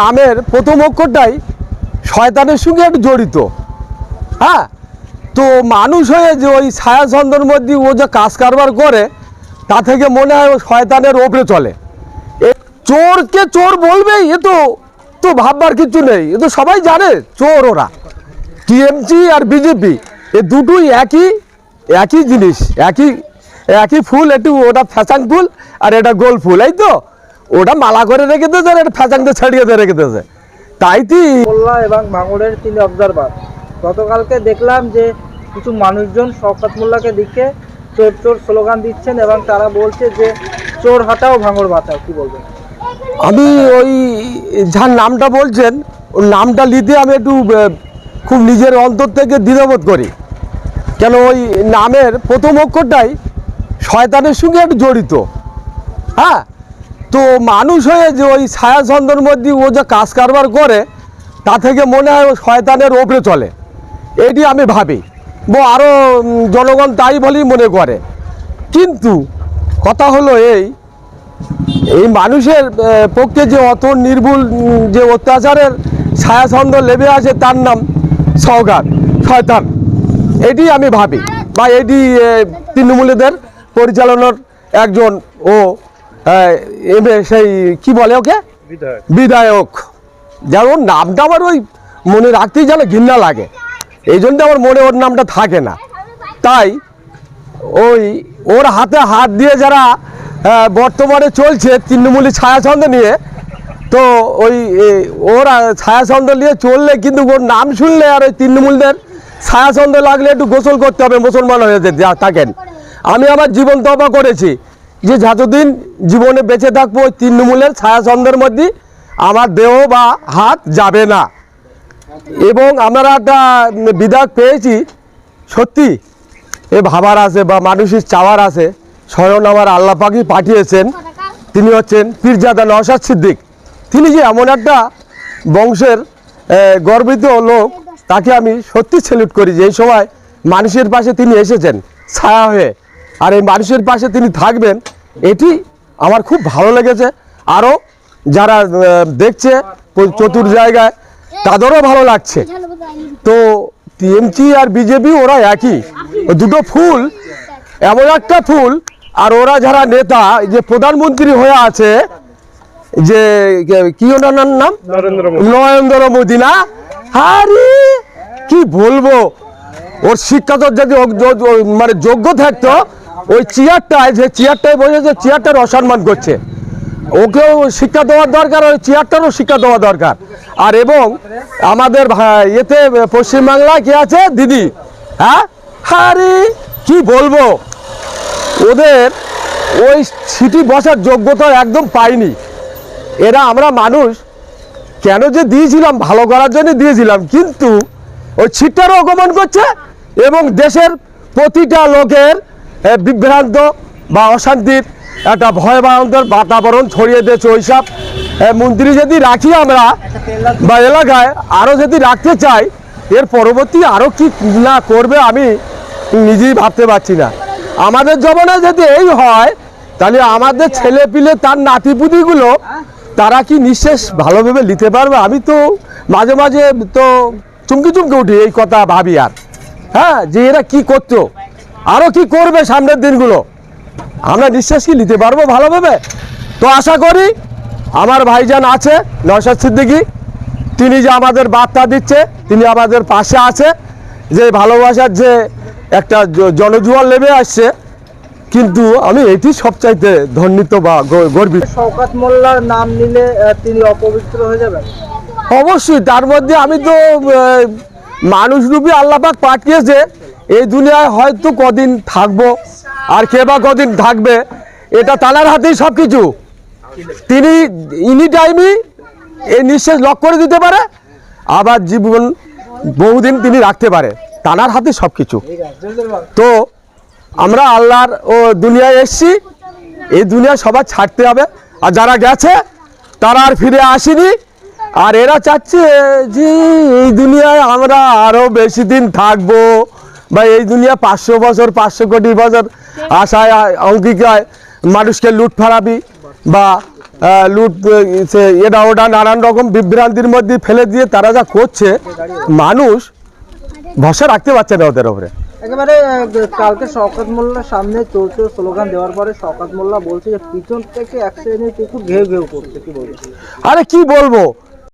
নামের প্রথম অক্ষরটাই শয়তানের সঙ্গে একটু জড়িত। হ্যাঁ? তো মানুষ হয়ে যে ওই ছায়াছন্দের মধ্যে ও যে কাজ কারবার করে, তা থেকে মনে হয় ও শয়তানের ওপরে চলে। এ চোরকে চোর বলবেই, এ তো তো ভাববার কিছু নেই। এ তো সবাই জানে, চোর ওরা। টিএমসি আর বিজেপি, এ দুটোই একই একই জিনিস, একই একই ফুল, একটু ওটা ফ্যাচাং ফুল আর এটা গোল ফুল, এই তো? ওটা মালা করে রেখে দিয়েছে আর এটা ফ্যাচাংতে ছাড়িয়ে দিয়ে রেখে দিয়েছে তাই কি? মোল্লা এবং ভাঙড়ের তিনি অবজারভার গতকালকে দেখলাম যে কিছু মানুষজন শওকত মোল্লাকে দেখে চোর চোর স্লোগান দিচ্ছেন এবং তারা বলছে যে চোর হাটাও ভাঙড় বাঁচাও কি বলবেন? আমি ওই যার নামটা বলছেন ওর নামটা নিতে আমি একটু খুব নিজের অন্তর থেকে দ্বিধাবোধ করি। কেন ওই নামের প্রথম অক্ষরটাই শয়তানের সঙ্গে একটু জড়িত। হ্যাঁ? তো মানুষ হয়ে যে ওই ছায়াছন্দের মধ্যে ও যে কাজ কারবার করে, তা থেকে মনে হয় শয়তানের ওপরে চলে। এটি আমি ভাবি। বো আরও জনগণ তাই বলেই মনে করে। কিন্তু কথা হলো এই এই মানুষের পক্ষে যে অত নির্ভুল যে অত্যাচারের ছায়াছন্দ লেবে আছে, তার নাম সৌগাত শয়তান। এটি আমি ভাবি। বা এটি তৃণমূলীদের পরিচালনার একজন ও সেই কি বলে ওকে? বিধায়ক। যেমন নামটা আমার ওই মনে রাখতেই যেন ঘৃণা লাগে। এই জন্য আমার মনে ওর নামটা থাকে না। তাই ওই ওর হাতে হাত দিয়ে যারা বর্তমানে চলছে তৃণমূলী ছায়াছন্দ নিয়ে তো ওই ওর ছায়াছন্দ নিয়ে চললে কিন্তু ওর নাম শুনলে আর ওই তৃণমূলদের ছায়াছন্দ লাগলে একটু গোসল করতে হবে মুসলমান হয়ে যেতে থাকেন। আমি আমার জীবন তবা করেছি। যে যতদিন জীবনে বেঁচে থাকব ওই তৃণমূলের ছায়াছন্দের মধ্যে আমার দেহ বা হাত যাবে না। এবং আমরা একটা বিধায়ক পেয়েছি, সত্যি, এ ভাবার আছে বা মানুষের চাওয়ার আছে, স্বয়ং আমার আল্লাহ পাকি পাঠিয়েছেন। তিনি হচ্ছেন পীরজাদা নওশাদ সিদ্দিক। তিনি যে এমন একটা বংশের গর্বিত লোক, তাকে আমি সত্যি স্যালুট করি যে এই সময় মানুষের পাশে তিনি এসেছেন, ছায়া হয়ে। আর এই মানুষের পাশে তিনি থাকবেন এটি আমার খুব ভালো লেগেছে। আরও যারা দেখছে চতুর জায়গায় তাদেরও ভালো লাগছে। তো টিএমসি আর বিজেপি ওরা একই। দুটো ফুল এমন একটা ফুল আর ওরা যারা নেতা যে প্রধানমন্ত্রী হয়ে আছে যে কি ওনার নাম নরেন্দ্র মোদী। না? আরে কি বলব? ওর শিক্ষা তো যদি মানে যোগ্য থাকতো ওই চেয়ারটায়, যে চেয়ারটায় বসেছে চেয়ারটার অসম্মান করছে। ওকেও শিক্ষা দেওয়ার দরকার, ওই চেয়ারটারও শিক্ষা দেওয়া দরকার। আর এবং আমাদের এতে পশ্চিমবাংলায় কে আছে? দিদি। হ্যাঁ? আরে, কি বলব? ওদের ওই সিটি বসার যোগ্যতা একদম পাইনি। এরা আমরা মানুষ, কেন যে দিয়েছিলাম, ভালো করার জন্য দিয়েছিলাম, কিন্তু ওই ছিটটারও অপমান করছে এবং দেশের প্রতিটা লোকের বিভ্রান্ত বা অশান্তির একটা ভয় ভয়ঙ্কর বাতাবরণ ছড়িয়ে দিয়েছে ওইসব। মন্ত্রী যদি রাখি আমরা বা এলাকায় আরও যদি রাখতে চাই, এর পরবর্তী আরও কি না করবে আমি নিজেই ভাবতে পারছি না। আমাদের জমানায় যদি এই হয়, তাহলে আমাদের ছেলে পিলে তার নাতিপুতিগুলো তারা কি নিঃশ্বাস ভালোভাবে নিতে পারবে? আমি তো মাঝে মাঝে তো চুমকি চুমকে উঠি এই কথা ভাবি আর। হ্যাঁ যে এরা কি করতো? আরও কি করবে সামনের দিনগুলো? আমরা নিঃশ্বাস কি নিতে পারব ভালোভাবে? তো আশা করি আমার ভাইজান আছে নয়সাদ সিদ্দিকি। তিনি যে আমাদের বার্তা দিচ্ছে তিনি আমাদের পাশে আছে। যে ভালোবাসার যে একটা জ- জনজুয়ার লেবে আসছে কিন্তু আমি এটি সবচাইতে ধন্যিত বা গর্বিত। শওকত মোল্লার নাম নিলে তিনি অপবিত্র হয়ে যাবেন? অবশ্যই তার মধ্যে আমি তো মানুষরূপী আল্লাপাক পাঠিয়েছে। এই দুনিয়ায় হয়তো কদিন থাকব, আর কে বা কদিন থাকবে, এটা তানার হাতেই সব কিছু তিনি এনি টাইমই এই নিঃশ্বাস লক করে দিতে পারে, আবার জীবন বহুদিন তিনি রাখতে পারে তানার হাতে সব কিছু তো আমরা আল্লাহর ও দুনিয়ায় এসছি, এই দুনিয়া সবার ছাড়তে হবে, আর যারা গেছে, তারা আর ফিরে আসেনি, আর এরা চাচ্ছে যে এই দুনিয়ায় আমরা আরও বেশি দিন থাকব। বা এই দুনিয়া পাঁচশো বছর পাঁচশো কোটি বছর আশায় অঙ্কিকায় মানুষকে লুট ফারাবি বা লুট সে এটা ওটা নানান রকম বিভ্রান্তির মধ্যে ফেলে দিয়ে তারা যা করছে মানুষ ভরসা রাখতে পারছে না ওদের ওপরে একেবারে কালকে শওকত মোল্লার সামনে চোর স্লোগান দেওয়ার পরে শওকত মোল্লা বলছে যে পিছন থেকে এক শ্রেণির কুকুর ঘেউ ঘেউ করছে কি বলব? আরে কি বলব?